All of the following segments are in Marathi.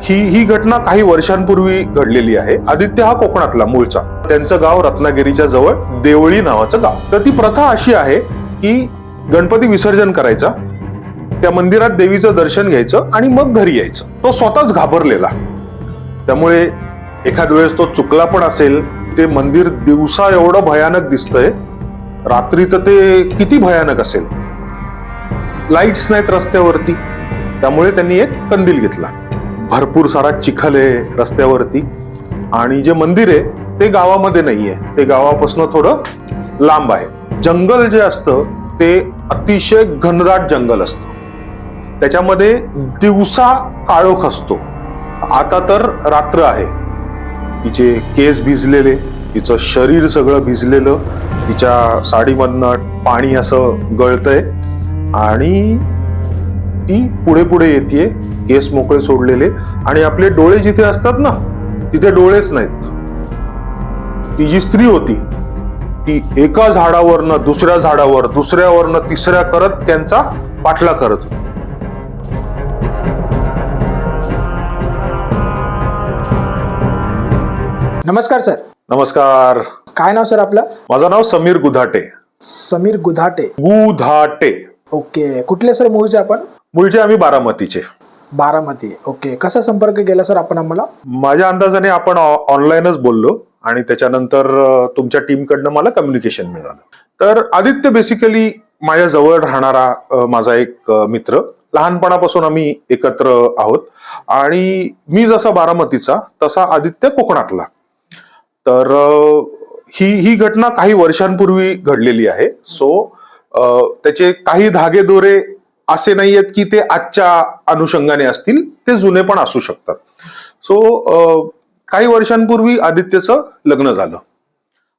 ही ही घटना काही वर्षांपूर्वी घडलेली आहे. आदित्य हा कोकणातला मूळचा. त्यांचं गाव रत्नागिरीच्या जवळ देवळी नावाचं गाव. तर ती प्रथा अशी आहे की गणपती विसर्जन करायचा त्या मंदिरात देवीचं दर्शन घ्यायचं आणि मग घरी यायचं. तो स्वतःच घाबरलेला. त्यामुळे एखाद वेळेस तो चुकला पण असेल. ते मंदिर दिवसा एवढं भयानक दिसतंय. रात्री तर ते किती भयानक असेल. लाईट्स नाहीत रस्त्यावरती. त्यामुळे त्यांनी एक कंदील घेतला. भरपूर सारा चिखल आहे रस्त्यावरती. आणि जे मंदिर आहे ते गावामध्ये नाही आहे ते गावापासून थोडं लांब आहे. जंगल जे असतं ते अतिशय घनदाट जंगल असतं. त्याच्यामध्ये दिवसा काळोख असतो. आता तर रात्र आहे. तिचे केस भिजलेले तिचं शरीर सगळं भिजलेलं तिच्या साडीमधनं पाणी असं गळतंय. आणि ती पुढे पुढे येते केस मोकळे सोडलेले. आणि आपले डोळे जिथे असतात ना तिथे डोळेच नाहीत. ती जी स्त्री होती ती एका झाडावरनं दुसऱ्या झाडावर दुसऱ्यावरनं तिसऱ्या करत त्यांचा पाठला करत होती. नमस्कार सर. नमस्कार. काय नाव सर आपलं? माझं नाव समीर गुधाटे. समीर गुधाटे. गुधाटे. ओके. कुठले सर मूळचे आपण? मूळचे आम्ही बारामतीचे. बारामती. ओके. कसा संपर्क केला सर आपण आम्हाला? माझ्या अंदाजाने आपण ऑनलाईनच बोललो आणि त्याच्यानंतर तुमच्या टीमकडनं मला कम्युनिकेशन मिळालं. तर आदित्य बेसिकली माझ्या जवळ राहणारा माझा एक मित्र. लहानपणापासून आम्ही एकत्र आहोत. आणि मी जसा बारामतीचा तसा आदित्य कोकणातला. तर ही ही घटना काही वर्षांपूर्वी घडलेली आहे. सो त्याचे काही धागे दोरे असे नाही आहेत की ते आजच्या अनुषंगाने असतील ते जुने पण असू शकतात. सो काही वर्षांपूर्वी आदित्यचं लग्न झालं.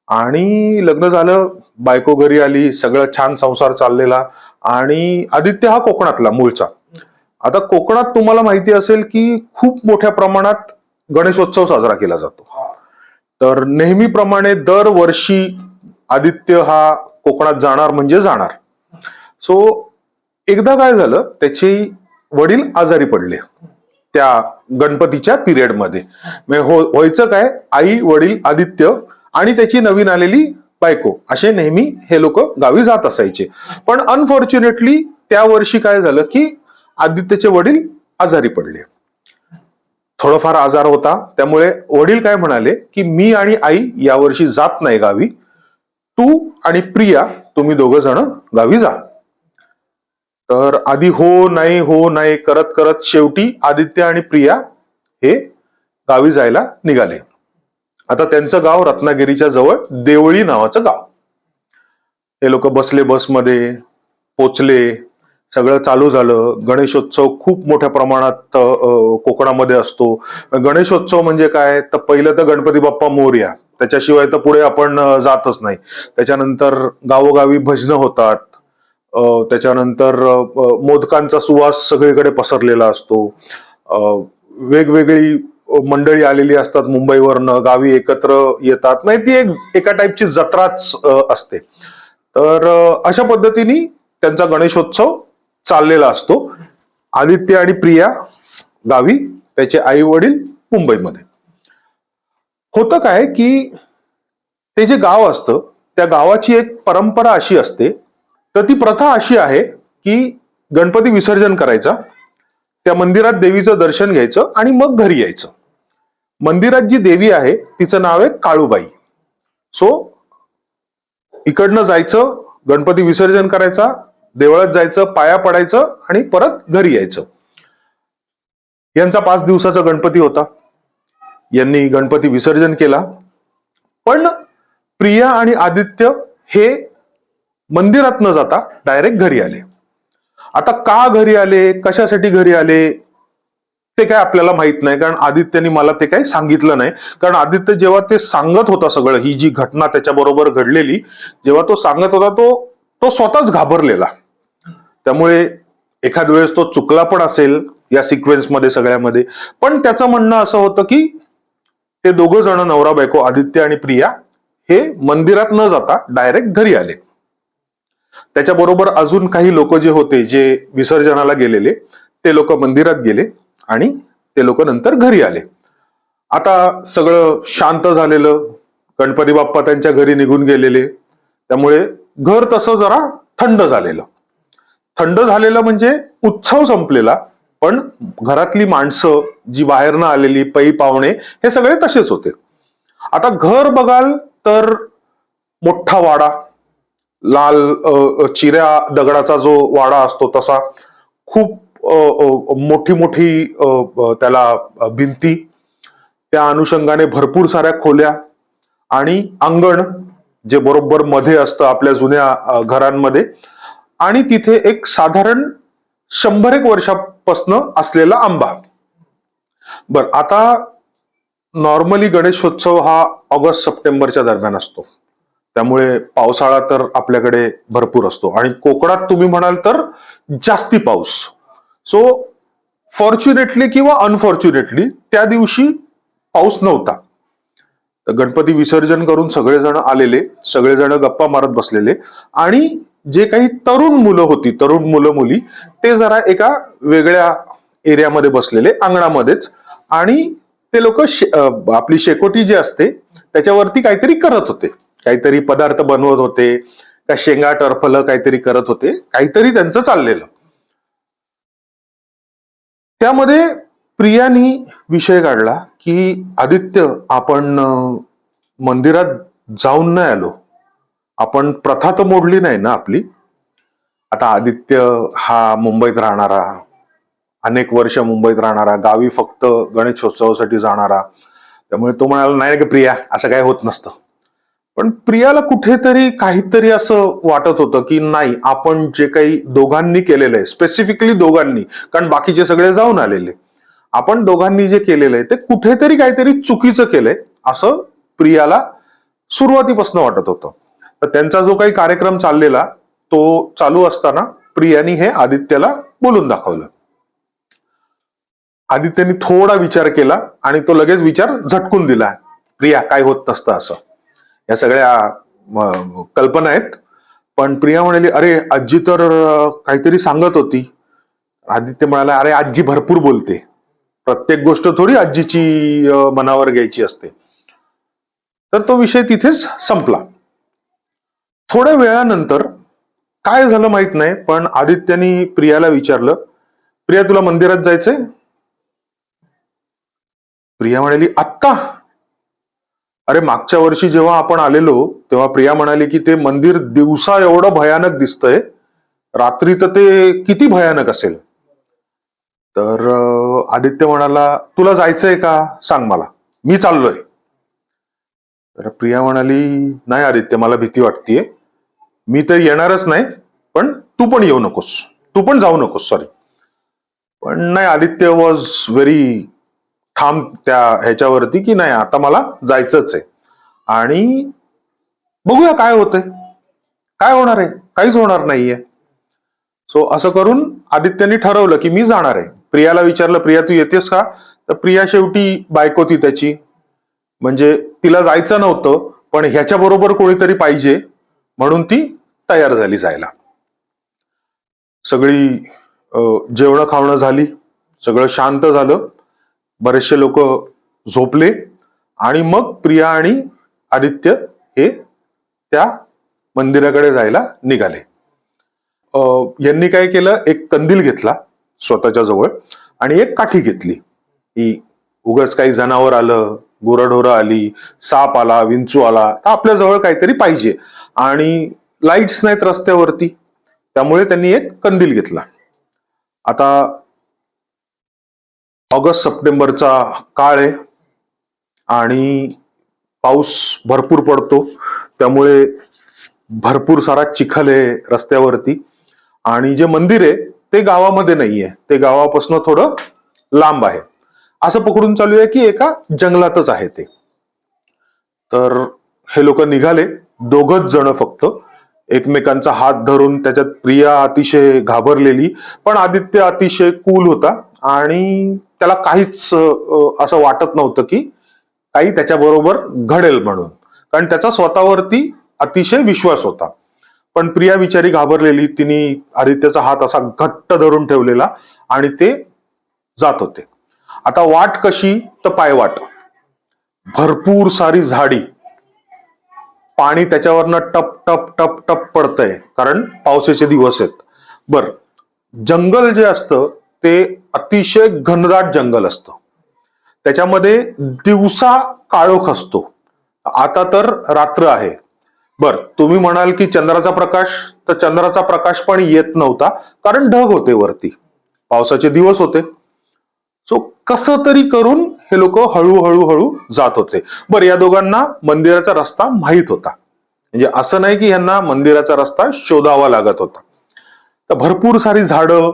आणि लग्न झालं बायको घरी आली सगळं छान संसार चाललेला आणि आदित्य हा कोकणातला मूळचा. आता कोकणात तुम्हाला माहिती असेल की खूप मोठ्या प्रमाणात गणेशोत्सव साजरा केला जातो. तर नेहमीप्रमाणे दरवर्षी आदित्य हा कोकणात जाणार म्हणजे जाणार. सो एकदा काय झालं त्याचे वडील आजारी पडले त्या गणपतीच्या पिरियडमध्ये हो व्हायचं काय आई वडील आदित्य आणि त्याची नवीन आलेली बायको असे नेहमी हे लोक गावी जात असायचे. पण अनफॉर्च्युनेटली त्या वर्षी काय झालं की आदित्यचे वडील आजारी पडले. थोडंफार आजार होता त्यामुळे वडील काय म्हणाले की मी आणि आई यावर्षी जात नाही गावी. तू आणि प्रिया तुम्ही दोघं जण गावी जा. तर आधी हो नाही हो नाही करत करत शेवटी आदित्य आणि प्रिया हे गावी जायला निघाले. आता त्यांचं गाव रत्नागिरीच्या जवळ देवळी नावाचं गाव. हे लोक बसले बसमध्ये पोचले सगळं चालू झालं. गणेशोत्सव खूप मोठ्या प्रमाणात कोकणामध्ये असतो. गणेशोत्सव म्हणजे काय? तर पहिलं तर गणपती बाप्पा मोर्या. त्याच्याशिवाय तर पुढे आपण जातच नाही. त्याच्यानंतर गावोगावी भजनं होतात. त्याच्यानंतर मोदकांचा सुवास सगळीकडे पसरलेला असतो. वेगवेगळी मंडळी आलेली असतात मुंबईवरनं गावी एकत्र येतात. नाही ती एक एका टाईपची जत्राच असते. तर अशा पद्धतीने त्यांचा गणेशोत्सव चाललेला असतो. आदित्य आणि प्रिया गावी त्याचे आई वडील मुंबईमध्ये. होतं काय की ते जे गाव असतं त्या गावाची एक परंपरा अशी असते तर ती प्रथा अशी आहे की गणपती विसर्जन करायचा त्या मंदिरात देवीचं दर्शन घ्यायचं आणि मग घरी यायचं. मंदिरात जी देवी आहे तिचं नाव आहे काळूबाई. सो इकडनं जायचं गणपती विसर्जन करायचा देवळात जायचं पाया पडायचं आणि परत घरी यायचं. यांचा पाच दिवसाचा गणपती होता. यांनी गणपती विसर्जन केला. पण प्रिया आणि आदित्य हे मंदिरात न जाता डायरेक्ट घरी आले. आता का घरी आले? कशासाठी घरी आले? ते काय आपल्याला माहीत नाही. कारण आदित्यने मला ते काही सांगितलं नाही. कारण आदित्य जेव्हा ते सांगत होता सगळं ही जी घटना त्याच्याबरोबर घडलेली जेव्हा तो सांगत होता तो तो स्वतःच घाबरलेला. त्यामुळे एखाद वेळेस तो चुकला पण असेल या सिक्वेन्समध्ये सगळ्यामध्ये. पण त्याचं म्हणणं असं होतं की ते दोघं जण नवरा बायको आदित्य आणि प्रिया हे मंदिरात न जाता डायरेक्ट घरी आले. त्याच्याबरोबर अजून काही लोक जे होते जे विसर्जनाला गेलेले ते लोक मंदिरात गेले आणि ते लोक नंतर घरी आले. आता सगळं शांत झालेलं गणपती बाप्पा त्यांच्या घरी निघून गेलेले त्यामुळे घर तसं जरा थंड झालेलं. थंड झालेलं म्हणजे उत्सव संपलेला पण घरातली माणसं जी बाहेरनं आलेली पै पाहुणे हे सगळे तसेच होते. आता घर बघाल तर मोठा वाडा लाल चिऱ्या दगडाचा जो वाडा असतो तसा खूप मोठी मोठी त्याला भिंती त्या अनुषंगाने भरपूर साऱ्या खोल्या आणि अंगण जे बरोबर मध्ये असतं आपल्या जुन्या घरांमध्ये आणि तिथे एक साधारण शंभर एक वर्षापासनं असलेला आंबा. बर आता नॉर्मली गणेशोत्सव हा ऑगस्ट सप्टेंबरच्या दरम्यान असतो. त्यामुळे पावसाळा तर आपल्याकडे भरपूर असतो. आणि कोकणात तुम्ही म्हणाल तर जास्ती पाऊस. सो फॉर्च्युनेटली किंवा अनफॉर्च्युनेटली त्या दिवशी पाऊस नव्हता. तर गणपती विसर्जन करून सगळेजण आलेले सगळेजण गप्पा मारत बसलेले. आणि जे काही तरुण मुलं होती तरुण मुलं मुली ते जरा एका वेगळ्या एरियामध्ये बसलेले अंगणामध्येच. आणि ते लोक शे आपली शेकोटी जी असते त्याच्यावरती काहीतरी करत होते. काहीतरी पदार्थ बनवत होते का शेंगा टरफलं काहीतरी करत होते काहीतरी त्यांचं चाललेलं. त्यामध्ये प्रियानी विषय काढला की आदित्य आपण मंदिरात जाऊन नाही आलो. आपण प्रथा तर मोडली नाही ना आपली. आता आदित्य हा मुंबईत राहणारा अनेक वर्ष मुंबईत राहणारा गावी फक्त गणेशोत्सवासाठी जाणारा. त्यामुळे तो म्हणाला नाही का प्रिया असं काय होत नसतं. पण प्रियाला कुठेतरी काहीतरी असं वाटत होतं की नाही आपण जे काही दोघांनी केलेलं आहे स्पेसिफिकली दोघांनी कारण बाकीचे सगळे जाऊन आलेले. आपण दोघांनी जे केलेलं आहे ते कुठेतरी काहीतरी चुकीचं केलंय असं प्रियाला सुरुवातीपासून वाटत होतं. तर त्यांचा जो काही कार्यक्रम चाललेला तो चालू असताना प्रियानी हे आदित्यला बोलून दाखवलं. आदित्यने थोडा विचार केला आणि तो लगेच विचार झटकून दिला. प्रिया काय होत नसतं असं. या सगळ्या कल्पना आहेत. पण प्रिया म्हणाली अरे आजी तर काहीतरी सांगत होती. आदित्य म्हणाला अरे आजी भरपूर बोलते. प्रत्येक गोष्ट थोडी आजीची मनावर घ्यायची असते. तर तो विषय तिथेच संपला. थोड्या वेळानंतर काय झालं माहीत नाही पण आदित्यानी प्रियाला विचारलं प्रिया तुला मंदिरात जायचंय? प्रिया म्हणाली आत्ता. अरे मागच्या वर्षी जेव्हा आपण आलेलो तेव्हा प्रिया म्हणाली की ते मंदिर दिवसा एवढं भयानक दिसतंय रात्री तर ते किती भयानक असेल? तर आदित्य म्हणाला तुला जायचंय का? सांग मला. मी चाललोय. तर प्रिया म्हणाली नाही आदित्य मला भीती वाटतीये. मी तर येणारच नाही पण तू पण येऊ नकोस. तू पण जाऊ नकोस सॉरी पण नाही आदित्य वॉज व्हेरी ठाम त्या ह्याच्यावरती की नाही आता मला जायचंच आहे. आणि बघूया काय होतंय. काय होणार आहे? काहीच होणार नाहीये. सो असं करून आदित्यने ठरवलं की मी जाणार आहे. प्रियाला विचारलं प्रिया तू येतेस का? तर प्रिया शेवटी बायको ती त्याची. म्हणजे तिला जायचं नव्हतं पण ह्याच्या बरोबर कोणीतरी पाहिजे म्हणून ती तयार झाली जायला. सगळी जेवण खावणं झाली. सगळं शांत झालं. बरेचसे लोक झोपले आणि मग प्रिया आणि आदित्य हे त्या मंदिराकडे जायला निघाले. अं, यांनी काय केलं? एक कंदील घेतला स्वतःच्या जवळ आणि एक काठी घेतली. की उगाच काही जनावर आलं गुरढोरं आली साप आला विंचू आला तर आपल्या जवळ काहीतरी पाहिजे. आणि लाईट्स नाहीत रस्त्यावरती. त्यामुळे त्यांनी एक कंदील घेतला. आता ऑगस्ट सप्टेंबरचा काळ आहे आणि पाऊस भरपूर पडतो. त्यामुळे भरपूर सारा चिखल आहे रस्त्यावरती. आणि जे मंदिर आहे ते गावामध्ये नाहीये. ते गावापासून थोडं लांब आहे. असं पकडून चालू आहे की एका जंगलातच आहे ते. तर हे लोक निघाले. दोघच जण फक्त. एकमेकांचा हात धरून त्याच्यात प्रिया अतिशय घाबरलेली. पण आदित्य अतिशय कूल होता. आणि त्याला काहीच असं वाटत नव्हतं की काही त्याच्याबरोबर घडेल म्हणून. कारण त्याचा स्वतःवरती अतिशय विश्वास होता. पण प्रिया विचारी घाबरलेली तिने आदित्यचा हात असा घट्ट धरून ठेवलेला आणि ते जात होते. आता वाट कशी तर पायवाट. भरपूर सारी झाडी. पाणी त्याच्यावरनं टप टप टप टप पडतंय. कारण पावसाचे दिवस आहेत. बर जंगल जे असतं ते अतिशय घनदाट जंगल असतं. त्याच्यामध्ये दिवसा काळोख असतो. आता तर रात्र आहे. बर तुम्ही म्हणाल की चंद्राचा प्रकाश तर चंद्राचा प्रकाश पण येत नव्हता कारण ढग होते वरती. पावसाचे दिवस होते. सो कसं तरी करून हे लोक हळूहळू हळू जात होते. बरं या दोघांना मंदिराचा रस्ता माहीत होता. म्हणजे असं नाही की यांना मंदिराचा रस्ता शोधावा लागत होता. तर भरपूर सारी झाडं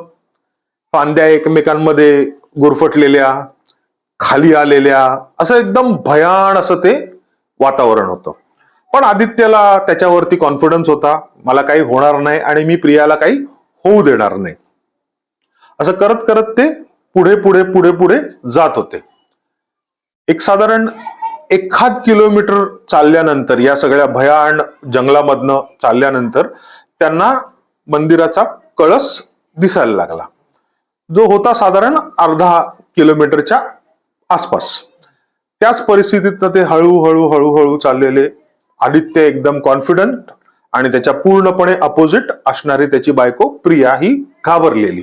फांद्या एकमेकांमध्ये गुरफटलेल्या खाली आलेल्या असं एकदम भयान असं ते वातावरण होतं. पण आदित्यला त्याच्यावरती कॉन्फिडन्स होता. मला काही होणार नाही आणि मी प्रियाला काही होऊ देणार नाही. असं करत करत ते पुढे पुढे पुढे पुढे जात होते. एक साधारण एखाद किलोमीटर चालल्यानंतर या सगळ्या भयान जंगलामधनं चालल्यानंतर त्यांना मंदिराचा कळस दिसायला लागला. जो होता साधारण अर्धा किलोमीटरच्या आसपास. त्याच परिस्थितीत ते हळूहळू हळूहळू चाललेले आदित्य एकदम कॉन्फिडंट आणि त्याच्या पूर्णपणे अपोजिट असणारी त्याची बायको प्रिया ही घाबरलेली.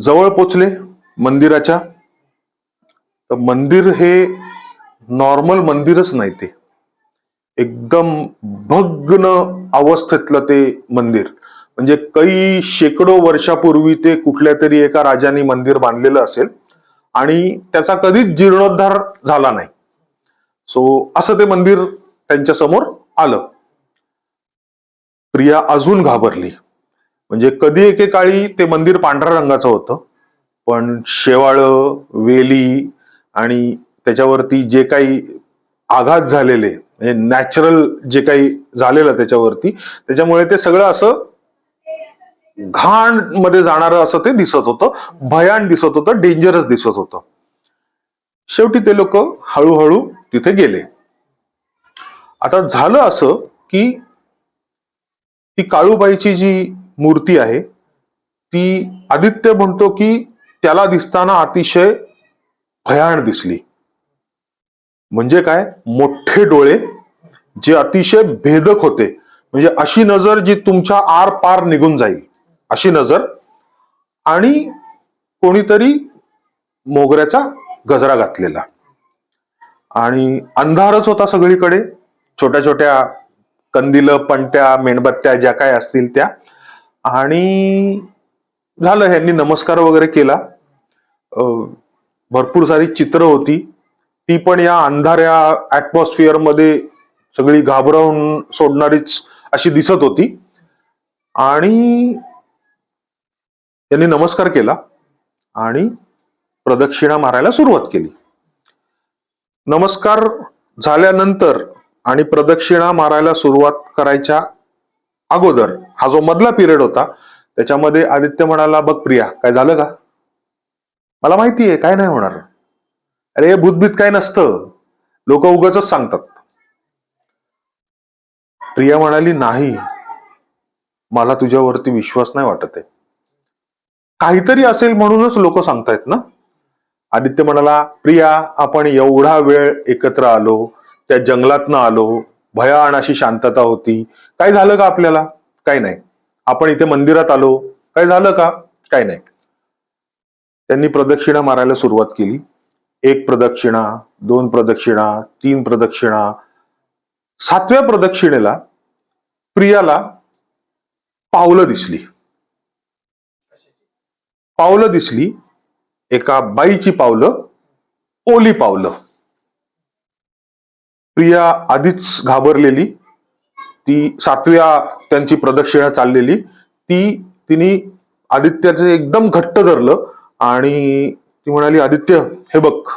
जवळ पोचले मंदिराच्या. तर मंदिर हे नॉर्मल मंदिरच नाही ते. एकदम भग्न अवस्थेतलं ते मंदिर. म्हणजे काही शेकडो वर्षापूर्वी ते कुठल्या तरी एका राजाने मंदिर बांधलेलं असेल आणि त्याचा कधीच जीर्णोद्धार झाला नाही. सो असं ते मंदिर त्यांच्यासमोर आलं. प्रिया अजून घाबरली. म्हणजे कधी एकेकाळी ते मंदिर पांढऱ्या रंगाचं होतं पण शेवाळ वेली आणि त्याच्यावरती जे काही आघात झालेले म्हणजे नॅचरल जे काही झालेलं त्याच्यावरती त्याच्यामुळे ते सगळं असं घाणमध्ये जाणारं असं ते दिसत होतं. भयान दिसत होतं डेंजरस दिसत होतं. शेवटी ते लोक हळूहळू तिथे गेले. आता झालं असं की ती काळूबाईची जी मूर्ती आहे ती आदित्य म्हणतो की त्याला दिसताना अतिशय भयान दिसली. म्हणजे काय? मोठे डोळे जे अतिशय भेदक होते. म्हणजे अशी नजर जी तुमच्या आर पार निघून जाईल. अशी नजर आणि कोणीतरी मोगऱ्याचा गजरा घातलेला. आणि अंधारच होता सगळीकडे. छोट्या छोट्या कंदिल पणत्या मेणबत्त्या ज्या काय असतील त्या. आणि झालं ह्यांनी नमस्कार वगैरे केला. भरपूर सारी चित्र होती. ती पण या अंधाऱ्या ऍटमॉस्फिअरमध्ये सगळी घाबरवून सोडणारीच अशी दिसत होती. आणि त्यांनी नमस्कार केला आणि प्रदक्षिणा मारायला सुरुवात केली. नमस्कार झाल्यानंतर आणि प्रदक्षिणा मारायला सुरुवात करायच्या अगोदर हा जो मधला पिरियड होता त्याच्यामध्ये आदित्य म्हणाला बघ प्रिया काय झालं का? मला माहिती आहे काय नाही होणार. अरे भूतभीत काय नसतं. लोक उगाच सांगतात. प्रिया म्हणाली नाही मला तुझ्यावरती विश्वास नाही वाटत आहे. काहीतरी असेल म्हणूनच लोक सांगतायत ना? आदित्य म्हणाला प्रिया आपण एवढा वेळ एकत्र आलो त्या जंगलातनं आलो भयान अशी शांतता होती. काय झालं का आपल्याला? काय नाही. आपण इथे मंदिरात आलो. काय झालं का? काय नाही. त्यांनी प्रदक्षिणा मारायला सुरुवात केली. एक प्रदक्षिणा दोन प्रदक्षिणा तीन प्रदक्षिणा. सातव्या प्रदक्षिणेला प्रियाला पावलं दिसली. पावलं दिसली. एका बाईची पावलं ओली पावलं. प्रिया आधीच घाबरलेली. ती सातव्या त्यांची प्रदक्षिणा चाललेली. ती तिने आदित्याचे एकदम घट्ट धरलं आणि ती म्हणाली आदित्य हे बघ.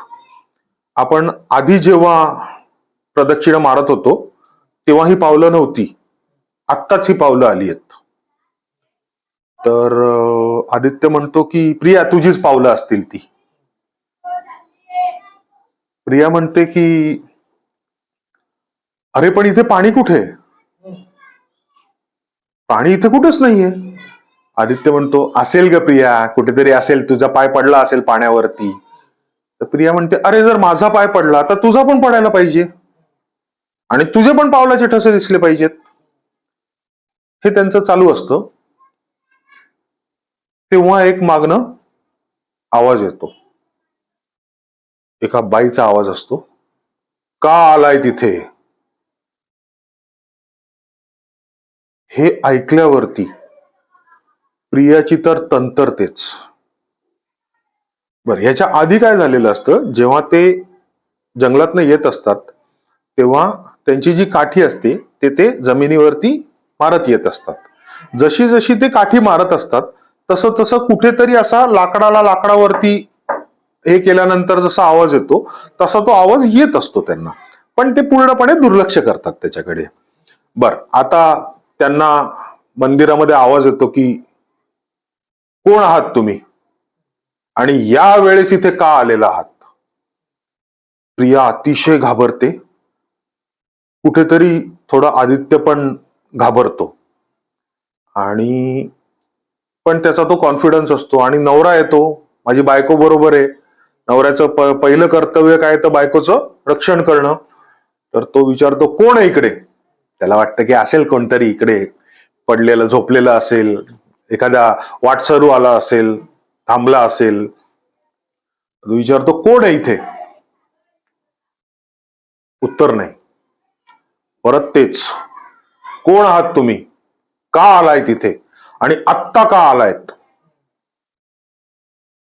आपण आधी जेव्हा प्रदक्षिणा मारत होतो तेव्हा ही पावलं नव्हती. आत्ताच ही पावलं आली आहेत. तर आदित्य म्हणतो की प्रिया तुझीच पावलं असतील ती. प्रिया म्हणते की अरे पण इथे पाणी कुठे? पाणी इथे कुठेच नाहीये. आदित्य म्हणतो असेल ग प्रिया कुठेतरी असेल तुझा पाय पडला असेल पाण्यावरती. तर प्रिया म्हणते अरे जर माझा पाय पडला तर तुझा पण पडायला पाहिजे. आणि तुझे पण पावलाचे ठसे दिसले पाहिजेत. हे त्यांचं चालू असतं. तेव्हा एक मागणं आवाज येतो. एका बाईचा आवाज असतो. का आलाय तिथे? हे ऐकल्यावरती प्रियाची तर तंतरतेच. बर ह्याच्या आधी काय झालेलं असतं? जेव्हा ते जंगलातनं येत असतात तेव्हा त्यांची जी काठी असते ते ते जमिनीवरती मारत येत असतात. जशी जशी ते काठी मारत असतात तसं तसं कुठेतरी असा लाकडाला लाकडावरती हे केल्यानंतर जसा आवाज येतो तसा तो आवाज येत असतो त्यांना. पण ते पूर्णपणे दुर्लक्ष करतात त्याच्याकडे. बर आता त्यांना मंदिरामध्ये आवाज येतो की कोण आहात तुम्ही? आणि या वेळेस इथे का आलेला आहात? प्रिया अतिशय घाबरते. कुठेतरी थोडा आदित्य पण घाबरतो. आणि पण त्याचा तो कॉन्फिडन्स असतो. आणि नवरा येतो माझी बायको बरोबर आहे. नवऱ्याचं पहिलं कर्तव्य काय तर बायकोचं रक्षण करणं. तर तो विचारतो कोण आहे इकडे? त्याला वाटतं की असेल कोणतरी इकडे. पडलेलं झोपलेलं असेल. एखादा वाटसरू आला असेल थांबला असेल. विचारतो कोण आहे इथे? उत्तर नाही. परत तेच कोण आहात तुम्ही? का आलाय तिथे? आणि आत्ता का आलायत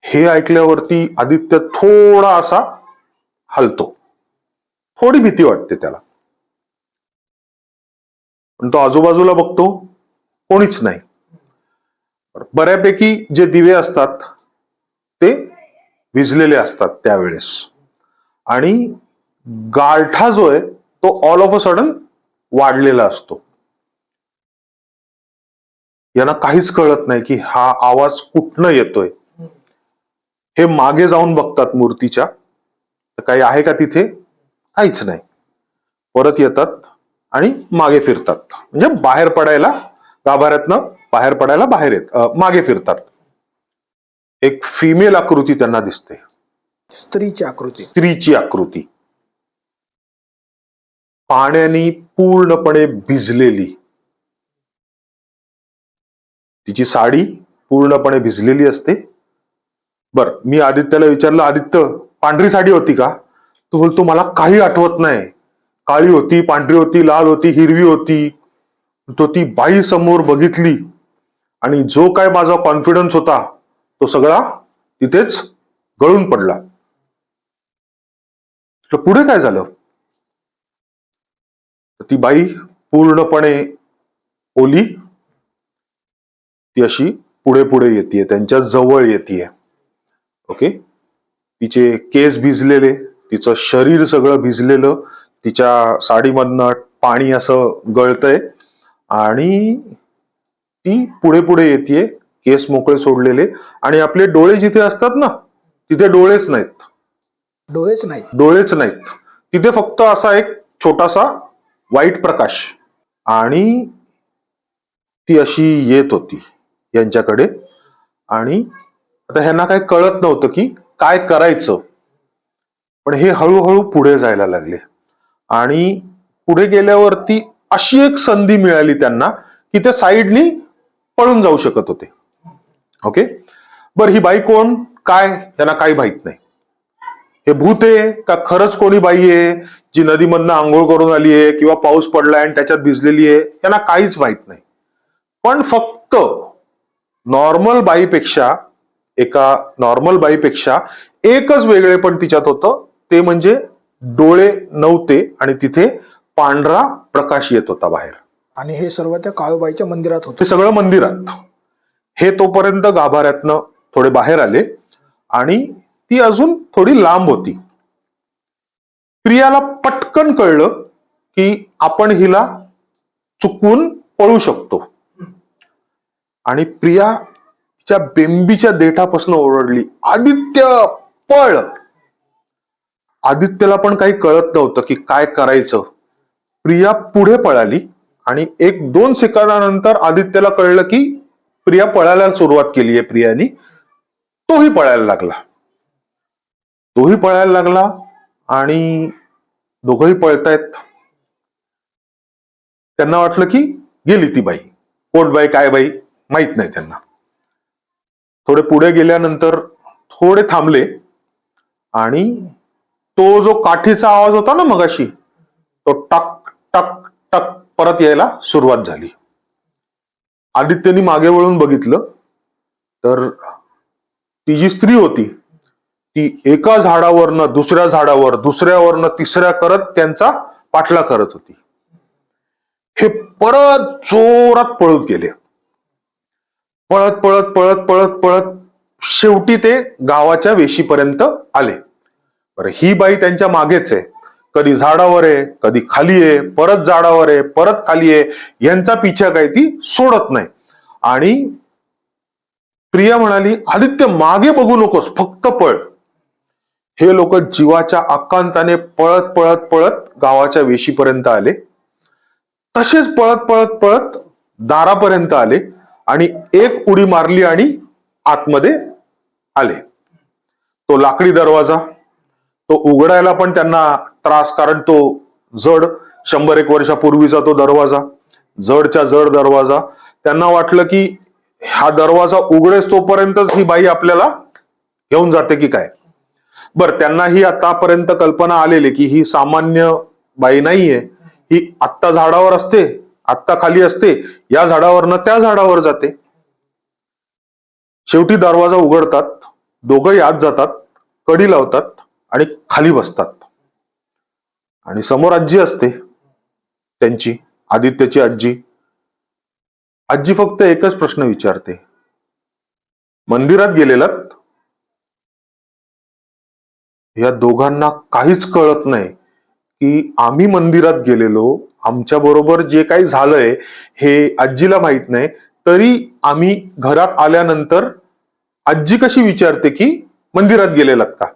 हे ऐकल्यावरती आदित्य थोडा असा हलतो. थोडी भीती वाटते त्याला. पण तो आजूबाजूला बघतो कोणीच नाही. बऱ्यापैकी जे दिवे असतात ते विजलेले असतात त्यावेळेस. आणि गारठा जो आहे तो ऑल ऑफ अ सडन वाढलेला असतो. यांना काहीच कळत नाही की हा आवाज कुठनं येतोय. हे मागे जाऊन बघतात मूर्तीच्या. तर काही आहे का तिथे? काहीच नाही. परत येतात आणि मागे फिरतात. म्हणजे बाहेर पडायला गाभाऱ्यातनं बाहेर पडायला बाहेर येत मागे फिरतात. एक फिमेल आकृती त्यांना दिसते. स्त्रीची आकृती. स्त्रीची आकृती. पाण्याने पूर्णपणे भिजलेली. तिची साडी पूर्णपणे भिजलेली असते. बर मी आदित्याला विचारलं आदित्य पांढरी साडी होती का? तो बोलतो मला काही आठवत नाही. काळी होती पांढरी होती लाल होती हिरवी होती. तो ती बाई समोर बघितली आणि जो काय माझा कॉन्फिडन्स होता तो सगळा तिथेच गळून पडला. तर पुढे काय झालं? ती बाई पूर्णपणे ओली ती अशी पुढे पुढे येते त्यांच्या जवळ येते ओके तिचे केस भिजलेले तिचं शरीर सगळं भिजलेलं तिच्या साडीमधनं पाणी असं गळतंय आणि ती पुढे पुढे येते केस मोकळे सोडलेले आणि आपले डोळे जिथे असतात ना तिथे डोळेच नाहीत. डोळेच नाहीत. डोळेच नाहीत. तिथे फक्त असा एक छोटासा वाईट प्रकाश आणि ती अशी येत होती. यांच्याकडे. आणि आता ह्यांना काही कळत नव्हतं की काय करायचं. पण हे हळूहळू पुढे जायला लागले. आणि पुढे गेल्यावरती अशी एक संधी मिळाली त्यांना की ते साईडनी पळून जाऊ शकत होते. ओके? बर ही बाई कोण? काय? त्यांना काही माहीत नाही. हे भूत आहे का? खरंच कोणी बाई आहे जी नदीमधनं आंघोळ करून आली आहे किंवा पाऊस पडलाय आणि त्याच्यात भिजलेली आहे? त्यांना काहीच माहीत नाही. पण फक्त नॉर्मल बाईपेक्षा एका नॉर्मल बाईपेक्षा एकच वेगळे पण तिच्यात होतं. ते म्हणजे डोळे नव्हते आणि तिथे पांढरा प्रकाश येत होता बाहेर. आणि हे सर्व त्या काळूबाईच्या मंदिरात होते. सगळं मंदिरात. हे तोपर्यंत गाभाऱ्यातनं थोडे बाहेर आले आणि ती अजून थोडी लांब होती. प्रियाला पटकन कळलं की आपण हिला चुकवून पळू शकतो. आणि प्रिया तिच्या बेंबीच्या देठापासून ओरडली आदित्य पळ. आदित्यला पण काही कळत नव्हतं की काय करायचं. प्रिया पुढे पळाली आणि एक दोन सेकंदानंतर आदित्यला कळलं की प्रिया पळायला सुरुवात केली आहे प्रियानी. तोही पळायला लागला. तोही पळायला लागला आणि दोघंही पळतायत. त्यांना वाटलं की गेली ती बाई. कोण बाई काय बाई? माहीत नाही त्यांना. थोडे पुढे गेल्यानंतर थोडे थांबले आणि तो जो काठीचा आवाज होता ना मगाशी तो टक टक टक परत यायला सुरुवात झाली. आदित्यनी मागे वळून बघितलं तर ती जी स्त्री होती ती एका झाडावरनं दुसऱ्या झाडावर दुसऱ्यावरनं तिसऱ्या करत त्यांचा पाठला करत होती. हे परत जोरात पळत गेले. पळत पळत पळत पळत पळत शेवटी ते गावाच्या वेशीपर्यंत आले. बरं ही बाई त्यांच्या मागेच आहे. कधी झाडावर आहे कधी खाली आहे परत झाडावर आहे परत खाली आहे यांचा पिछा काही ती सोडत नाही. आणि प्रिया म्हणाली आदित्य मागे बघू नकोस फक्त पळ. हे लोक जीवाच्या आकांताने पळत पळत पळत गावाच्या वेशीपर्यंत आले. तसेच पळत पळत पळत दारापर्यंत आले. आणि एक उडी मारली आणि आतमध्ये आले. तो लाकडी दरवाजा तो उघडायला पण त्यांना त्रास कारण तो जड शंभर एक वर्षापूर्वीचा तो दरवाजा जडच्या जड दरवाजा. त्यांना वाटलं की हा दरवाजा उघडेच तोपर्यंतच ही बाई आपल्याला घेऊन जाते की काय? बर त्यांना ही आतापर्यंत कल्पना आलेली की ही सामान्य बाई नाहीये. ही आत्ता झाडावर असते. आत्ता खाली असते या झाडावरनं त्या झाडावर जाते. शेवटी दरवाजा उघडतात दोघंही आत जातात कडी लावतात आणि खाली बसतात. आणि समोर आजी असते त्यांची आदित्यची आजी. आजी फक्त एकच प्रश्न विचारते. मंदिरात गेलेलात? या दोघांना काहीच कळत नाही. की आम्ही मंदिरात गेलेलो आमच्या बरोबर जे काही झालंय हे आजीला माहीत नाही तरी आम्ही घरात आल्यानंतर आजी कशी विचारते की मंदिरात गेलेलात का?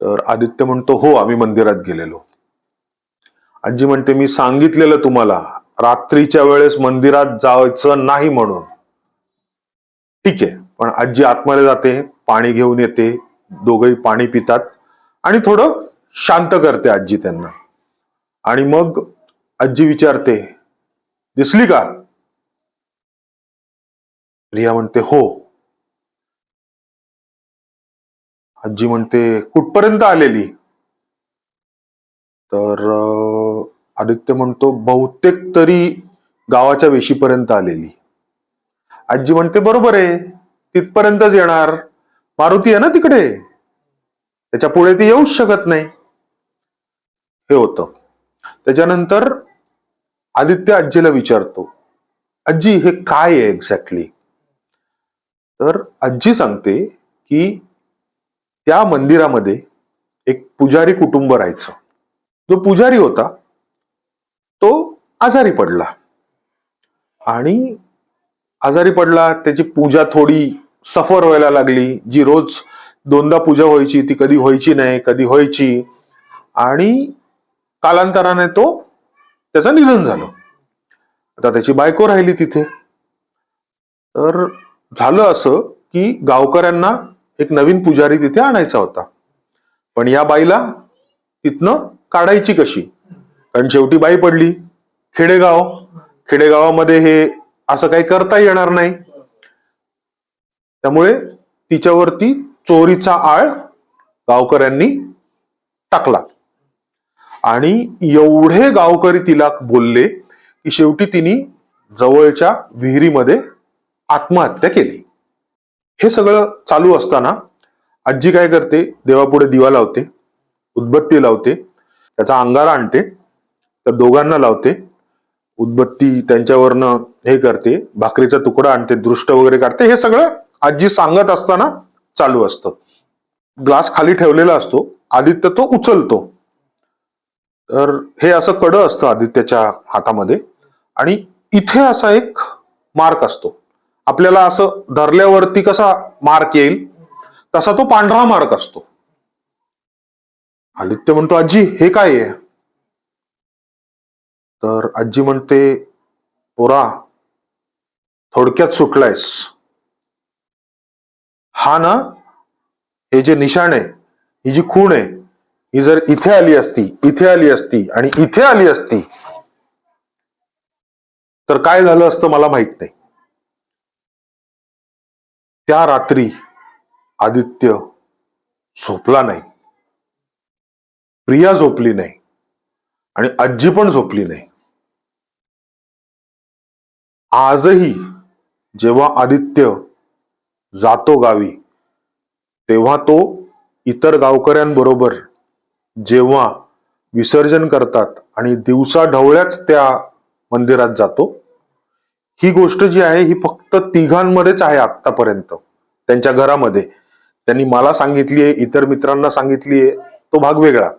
तर आदित्य म्हणतो हो आम्ही मंदिरात गेलेलो. आजी म्हणते मी सांगितलेलं तुम्हाला रात्रीच्या वेळेस मंदिरात जायचं नाही म्हणून. ठीक आहे पण आजी आतमध्ये जाते पाणी घेऊन येते दोघही पाणी पितात आणि थोडं शांत करते आजी त्यांना. आणि मग आजी विचारते दिसली का? प्रिया म्हणते हो. आजी म्हणते कुठपर्यंत आलेली? तर आदित्य म्हणतो बहुतेक तरी गावाच्या वेशीपर्यंत आलेली. आजी म्हणते बरोबर आहे तिथपर्यंतच येणार. मारुती आहे ना तिकडे? त्याच्या पुढे ती येऊच शकत नाही. हे होतं. त्याच्यानंतर आदित्य आजीला विचारतो आजी हे काय आहे एक्झॅक्टली तर आजी सांगते की त्या मंदिरामध्ये एक पुजारी कुटुंब राहायचं. जो पुजारी होता तो आजारी पडला. आणि आजारी पडला त्याची पूजा थोडी सफर व्हायला लागली. जी रोज दोनदा पूजा व्हायची ती कधी व्हायची नाही कधी व्हायची. आणि कालांतराने तो त्याचं निधन झालं. आता त्याची बायको राहिली तिथे. तर झालं असं की गावकऱ्यांना एक नवीन पुजारी तिथे आणायचा होता. पण या बाईला तिथनं काढायची कशी? कारण शेवटी बाई पडली. खेडेगाव. खेडेगावामध्ये हे असं काही करता येणार नाही. त्यामुळे तिच्यावरती चोरीचा आळ गावकऱ्यांनी टाकला. आणि एवढे गावकरी तिला बोलले की शेवटी तिने जवळच्या विहिरीमध्ये आत्महत्या केली. हे सगळं चालू असताना आजी काय करते? देवापुढे दिवा लावते उदबत्ती लावते त्याचा अंगारा आणते त्या दोघांना लावते उदबत्ती त्यांच्यावरनं हे करते भाकरीचा तुकडा आणते दृष्ट वगैरे काढते हे सगळं आजी सांगत असताना चालू असतं. ग्लास खाली ठेवलेला असतो आदित्य तो उचलतो. तर हे असं कडं असतं आदित्यच्या हातामध्ये. आणि इथे असा एक मार्क असतो. आपल्याला असं धरल्यावरती कसा मार्क येईल तसा तो पांढरा मार्क असतो. आदित्य म्हणतो आजी हे काय आहे? तर आजी म्हणते पोरा थोडक्यात सुटलायस. हा ना हे जे निशाण आहे ही जी खूण आहे ही जर इथे आली असती इथे आली असती आणि इथे आली असती तर काय झालं असतं मला माहीत नाही. त्या रात्री आदित्य झोपला नाही. प्रिया झोपली नाही. आणि आजी पण झोपली नाही. आजही जेव्हा आदित्य जातो गावी तेव्हा तो इतर गावकऱ्यांबरोबर जेव्हा विसर्जन करतात आणि दिवसा ढवळ्याच त्या मंदिरात जातो ही गोष्ट जी आहे ही फक्त तिघांमध्येच आहे आत्तापर्यंत. त्यांच्या घरामध्ये. त्यांनी मला सांगितली आहे इतर मित्रांना सांगितली आहे तो भाग वेगळा.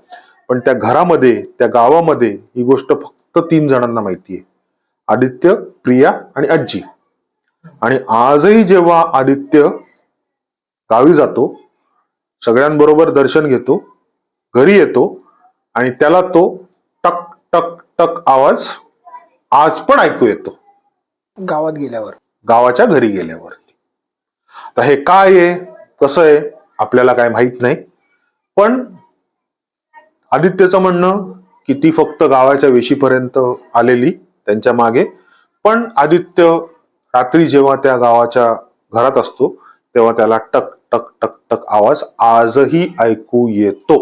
पण त्या घरामध्ये त्या गावामध्ये ही गोष्ट फक्त तीन जणांना माहिती आहे. आदित्य प्रिया आणि आजी आणि आजही जेव्हा आदित्य गावी जातो सगळ्यांबरोबर दर्शन घेतो घरी येतो आणि त्याला तो टक टक टक आवाज आज पण ऐकू येतो. गावात गेल्यावर. गावाच्या घरी गेल्यावरती. तर हे काय आहे? कसं आहे? आपल्याला काय माहीत नाही. पण आदित्यचं म्हणणं की ती फक्त गावाच्या वेशीपर्यंत आलेली त्यांच्या मागे. पण आदित्य रात्री जेव्हा त्या गावाच्या घरात असतो तेव्हा त्याला टक टक टक टक आवाज आजही ऐकू येतो.